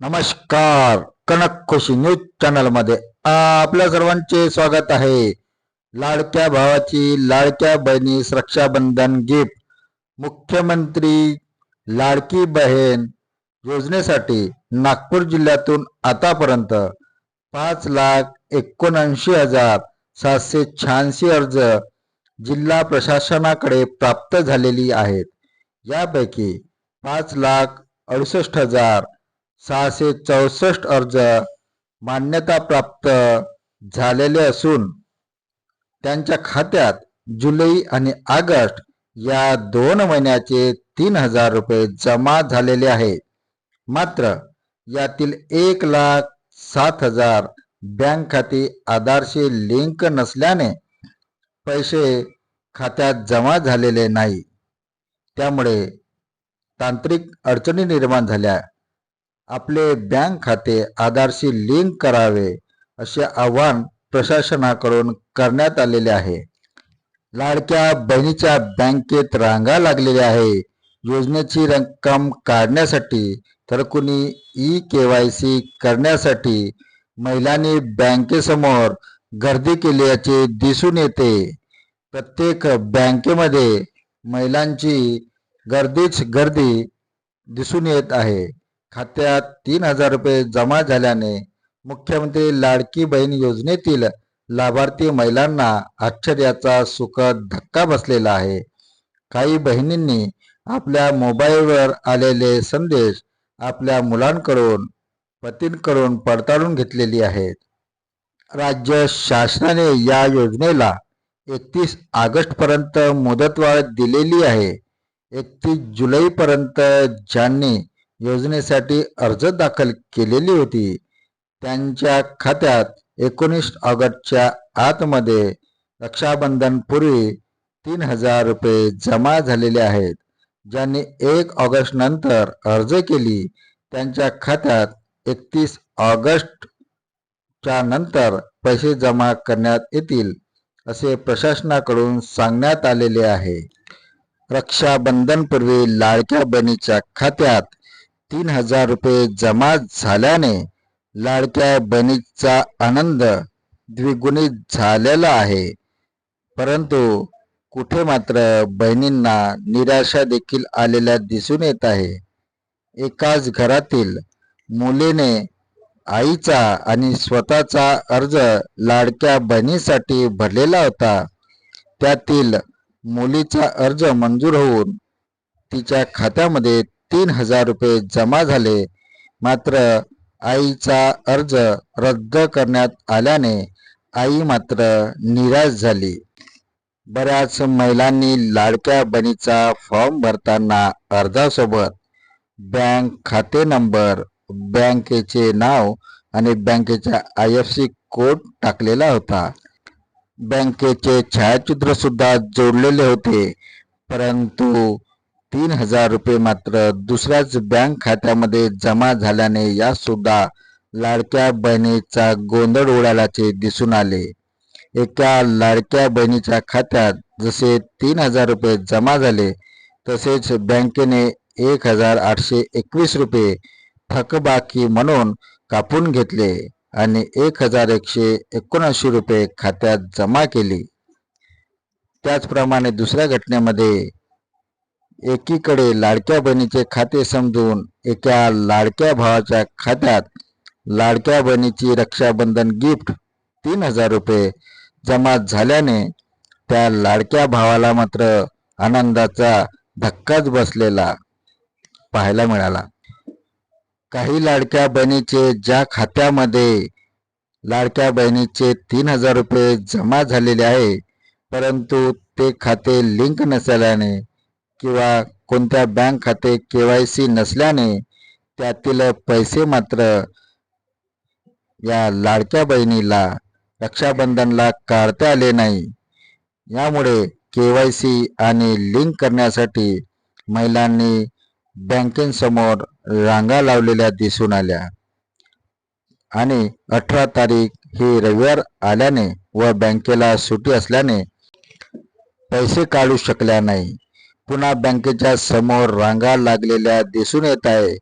नमस्कार. कनक खुशी न्यूज चॅनलमध्ये आपल्या सर्वांचे स्वागत आहे. लाडक्या भावाची लाडक्या बहिणीस रक्षाबंधन गिफ्ट मुख्यमंत्री लाडकी बहीण योजनेसाठी नागपूर जिल्ह्यातून आतापर्यंत पाच लाख एकोणऐंशी हजार सातशे शहाऐंशी अर्ज जिल्हा प्रशासनाकडे प्राप्त झालेली आहेत. यापैकी पाच लाख अडुसष्ट हजार सहाशे चौसष्ट अर्ज मान्यताप्राप्त झालेले असून त्यांच्या खात्यात जुलै आणि ऑगस्ट या दोन महिन्याचे तीन हजार रुपये जमा झालेले आहे. मात्र यातील एक लाख सात हजार बँक खाती आधारशी लिंक नसल्याने पैसे खात्यात जमा झालेले नाही. त्यामुळे तांत्रिक अडचणी निर्माण झाल्या. आपले बँक खाते आधारशी लिंक करावे असे आवाहन प्रशासनाकडून करण्यात आलेले आहे. लाडक्या बहिणीच्या बँकेत रांगा लागलेल्या आहे. योजनेची रक्कम काढण्यासाठी तर कुणी ई के वाय सी करण्यासाठी महिलांनी बँकेसमोर गर्दी केल्याचे दिसून येते. प्रत्येक बँकेमध्ये महिलांची गर्दीच गर्दी दिसून येत आहे. खात्यात तीन हजार रुपये जमा झाल्याने मुख्यमंत्री लाडकी बहीण योजनेतील लाभार्थी महिलांना आश्चर्याचा सुखद धक्का बसलेला आहे. काही बहिणींनी आपल्या मोबाईलवर आलेले संदेश आपल्या मुलांकडून पतींकडून पडताळून घेतलेली आहेत. राज्य शासनाने या योजनेला एकतीस ऑगस्टपर्यंत मुदतवाढ दिलेली आहे. एकतीस जुलैपर्यंत ज्यांनी योजनेसाठी अर्ज दाखल केलेली होती. त्यांच्या खात्यात एकोणीस ऑगस्टच्या आतमध्ये रक्षाबंधनपूर्वी तीन हजार रुपये जमा झालेले आहेत. ज्यांनी एक ऑगस्ट नंतर अर्ज केली त्यांच्या खात्यात एकतीस ऑगस्टच्या नंतर पैसे जमा करण्यात येतील असे प्रशासनाकडून सांगण्यात आलेले आहे. रक्षाबंधनपूर्वी लाडक्या बहिणीच्या खात्यात तीन हजार रुपये जमा झाल्याने लाडक्या बहिणीचा आनंद द्विगुणित झालेला आहे. परंतु कुठे मात्र बहिणींना निराशा देखील आलेल्या दिसून येत आहे. एकाच घरातील मुलीने आईचा आणि स्वतःचा अर्ज लाडक्या बहिणीसाठी भरलेला होता. त्यातील मुलीचा अर्ज मंजूर होऊन तिच्या खात्यामध्ये तीन हजार रुपये जमा झाले. मात्र आईचा अर्ज रद्द करण्यात आल्याने आई मात्र निराश झाली. बऱ्याच महिलांनी लाडक्या बनीचा फॉर्म भरताना अर्जासोबत बँक खाते नंबर बँकेचे नाव आणि बँकेचा आय एफ सी कोड टाकलेला होता. बँकेचे छायाचित्र सुद्धा जोडलेले होते. परंतु तीन हजार रुपये मात्र दुसऱ्याच बँक खात्यामध्ये जमा झाल्याने या सुद्धा लाडक्या बहिणीचा गोंधळ उडाल्याचे दिसून आले. एका लाडक्या बहिणीच्या खात्यात जसे तीन हजार रुपये जमा झाले तसेच बँकेने एक हजार आठशे एकवीस रुपये थकबाकी म्हणून कापून घेतले आणि एक हजार एकशे एकोणऐंशी रुपये खात्यात जमा केली. त्याचप्रमाणे दुसऱ्या घटनेमध्ये एकीकडे लाडक्या बहिणीचे खाते समजून एका लाडक्या भावाच्या खात्यात लाडक्या बहिणीची रक्षाबंधन गिफ्ट तीन हजार रुपये जमा झाल्याने त्या लाडक्या भावाला मात्र आनंदाचा धक्काच बसलेला पाहायला मिळाला. काही लाडक्या बहिणीचे ज्या खात्यामध्ये लाडक्या बहिणीचे तीन हजार रुपये जमा झालेले आहे परंतु ते खाते लिंक नसल्याने किंवा कोणत्या बँक खाते के वाय सी नसल्याने त्यातील पैसे मात्र या लाडक्या बहिणीला रक्षाबंधनला काढता आले नाही. यामुळे के वाय सी आणि लिंक करण्यासाठी महिलांनी बँकेसमोर रांगा लावलेल्या दिसून आल्या. आणि अठरा तारीख ही रविवार आल्याने व बँकेला सुटी असल्याने पैसे काढू शकल्या नाही. पुन्हा बँकेच्या समोर रांगा लागलेल्या दिसून येत आहे.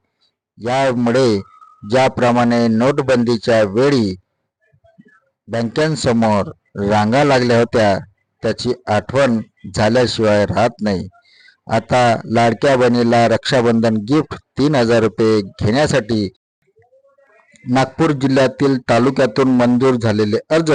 यामुळे ज्याप्रमाणे नोटबंदीच्या वेळी बँकांसमोर रांगा लागल्या होत्या त्याची आठवण झाल्याशिवाय राहत नाही. आता लाडक्या बहिणीला रक्षाबंधन गिफ्ट तीन हजार रुपये घेण्यासाठी नागपूर जिल्ह्यातील तालुक्यातून मंजूर झालेले अर्ज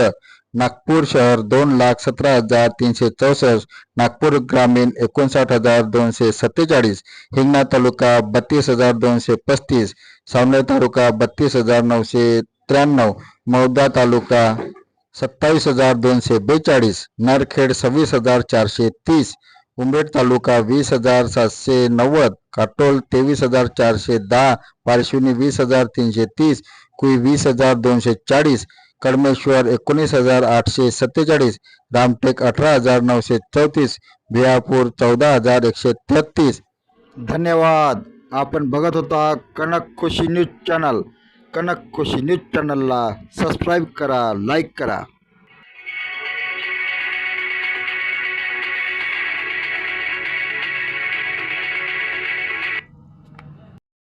नागपूर शहर दोन लाख सतरा हजार तीनशे चौसष्ट नागपूर ग्रामीण एकोणसाठ हजार दोनशे सत्तेचाळीस हिंगणा तालुका बत्तीस हजार दोनशे पस्तीस सावनेर तालुका बत्तीस हजार नऊशे त्र्याण्णव मौदा तालुका सत्तावीस हजार दोनशे बेचाळीस नरखेड सव्वीस हजार चारशे तीस उमरेड तालुका वीस हजार सातशे नव्वद काटोल तेवीस हजार चारशे दहा पारशिवनी वीस हजार तीनशे तीस कुई वीस हजार दोनशे चाळीस कडमेश्वर एकोणीस हजार आठशे सत्तेचाळीस रामटेक अठरा हजार नऊशे चौतीस भियापूर चौदा हजार एकशे तेहतीस. धन्यवाद. आपण बघत होता Kanak Khushi news channel. Kanak Khushi news चॅनलला सबस्क्राईब करा लाईक करा.